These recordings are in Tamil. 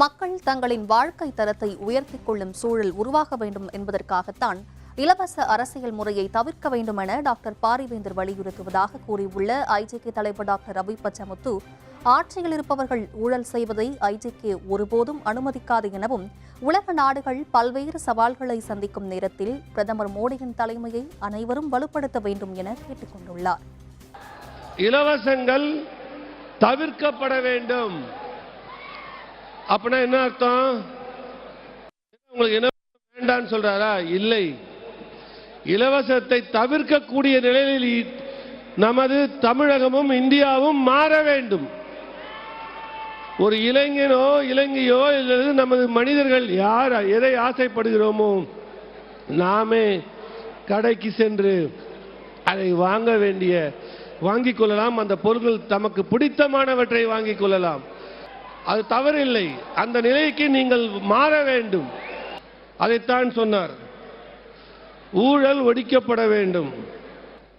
மக்கள் தங்களின் வாழ்க்கை தரத்தை உயர்த்திக் கொள்ளும் சூழல் உருவாக வேண்டும் என்பதற்காகத்தான் இலவச அரசியல் முறையை தவிர்க்க வேண்டும் என டாக்டர் பாரிவேந்தர் வலியுறுத்துவதாக கூறியுள்ள ஐஜேகே தலைவர் டாக்டர் ரவி பச்சமுத்து ஆட்சியில் இருப்பவர்கள் ஊழல் செய்வதை ஐஜேகே ஒருபோதும் அனுமதிக்காது எனவும் உலக நாடுகள் பல்வேறு சவால்களை சந்திக்கும் நேரத்தில் பிரதமர் மோடியின் தலைமையை அனைவரும் வலுப்படுத்த வேண்டும் என கேட்டுக் கொண்டுள்ளார். இலவசங்கள் தவிர்க்கப்பட வேண்டும். அப்படின்னா என்ன அர்த்தம்? உங்களுக்கு என்ன வேண்டான்னு சொல்றாரா? இல்லை. இலவசத்தை தவிர்க்கக்கூடிய நிலையில் நமது தமிழகமும் இந்தியாவும் மாற வேண்டும். ஒரு இளைஞனோ இளைஞையோ அல்லது நமது மனிதர்கள் யார் எதை ஆசைப்படுகிறோமோ நாமே கடைக்கு சென்று அதை வாங்க வேண்டிய வாங்கிக் கொள்ளலாம். அந்த பொருட்கள் தமக்கு பிடித்தமானவற்றை வாங்கிக் கொள்ளலாம். அது தவறில்லை. அந்த நிலைக்கு நீங்கள் மாற வேண்டும். அதைத்தான் சொன்னார். ஊழல் ஒழிக்கப்பட வேண்டும்.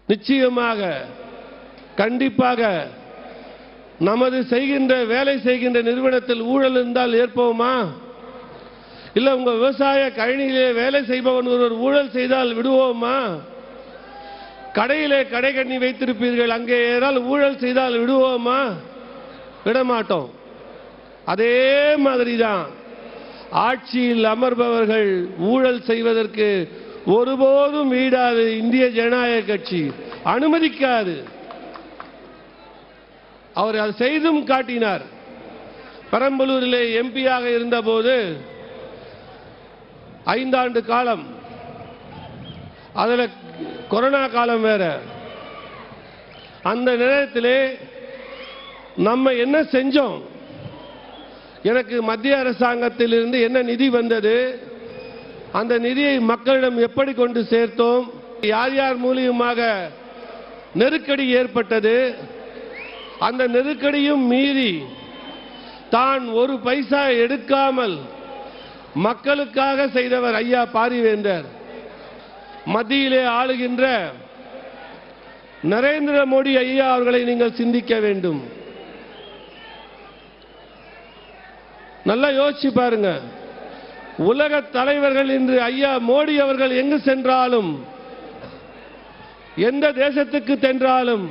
நிச்சயமாக கண்டிப்பாக நமது செய்கின்ற வேலை செய்கின்ற நிறுவனத்தில் ஊழல் இருந்தால் ஏற்போமா? இல்ல உங்க விவசாய கழனியிலே வேலை செய்பவன் ஒருவர் ஊழல் செய்தால் விடுவோமா? கடையிலே கடை கண்ணி வைத்திருப்பீர்கள் அங்கே ஏதாவது ஊழல் செய்தால் விடுவோமா? விடமாட்டோம். அதே மாதிரிதான். ஆட்சியில் அமர்பவர்கள் ஊழல் செய்வதற்கு ஒருபோதும் வீடாது இந்திய ஜனநாயக கட்சி. அனுமதிக்காது. அவர் அதை செய்தும் காட்டினார். பெரம்பலூரிலே எம்பியாக இருந்தபோது ஐந்தாண்டு காலம். அதில் கொரோனா காலம் வேற. அந்த நேரத்திலே நம்ம என்ன செஞ்சோம்? எனக்கு மத்திய அரசாங்கத்திலிருந்து என்ன நிதி வந்தது? அந்த நிதியை மக்களிடம் எப்படி கொண்டு சேர்த்தோம்? யார் யார் மூலியமாக நெருக்கடி ஏற்பட்டது? அந்த நெருக்கடியும் மீறி தான் ஒரு பைசா எடுக்காமல் மக்களுக்காக செய்தவர் ஐயா பாரிவேந்தர். மத்தியிலே ஆளுகின்ற நரேந்திர மோடி ஐயா அவர்களை நீங்கள் சிந்திக்க வேண்டும். நல்லா யோசிச்சு பாருங்க. உலக தலைவர்கள் இன்று ஐயா மோடி அவர்கள் எங்கு சென்றாலும் எந்த தேசத்துக்கு சென்றாலும்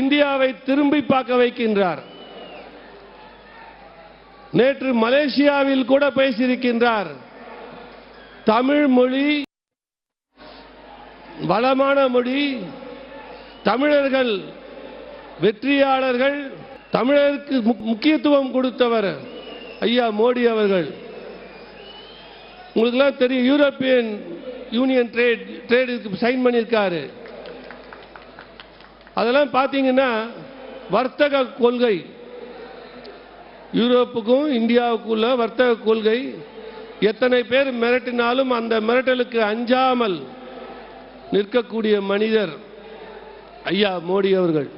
இந்தியாவை திரும்பி பார்க்க வைக்கின்றார். நேற்று மலேசியாவில் கூட பேசியிருக்கின்றார். தமிழ் மொழி வளமான மொழி தமிழர்கள் வெற்றியாளர்கள் தமிழருக்கு முக்கியத்துவம் கொடுத்தவர் ஐயா மோடி அவர்கள். உங்களுக்குலாம் தெரியும் யூரோப்பியன் யூனியன் ட்ரேட் ட்ரேடுக்கு சைன் பண்ணியிருக்காரு. அதெல்லாம் பார்த்தீங்கன்னா வர்த்தக கொள்கை. யூரோப்புக்கும் இந்தியாவுக்குள்ள வர்த்தக கொள்கை. எத்தனை பேர் மிரட்டினாலும் அந்த மிரட்டலுக்கு அஞ்சாமல் நிற்கக்கூடிய மனிதர் ஐயா மோடி அவர்கள்.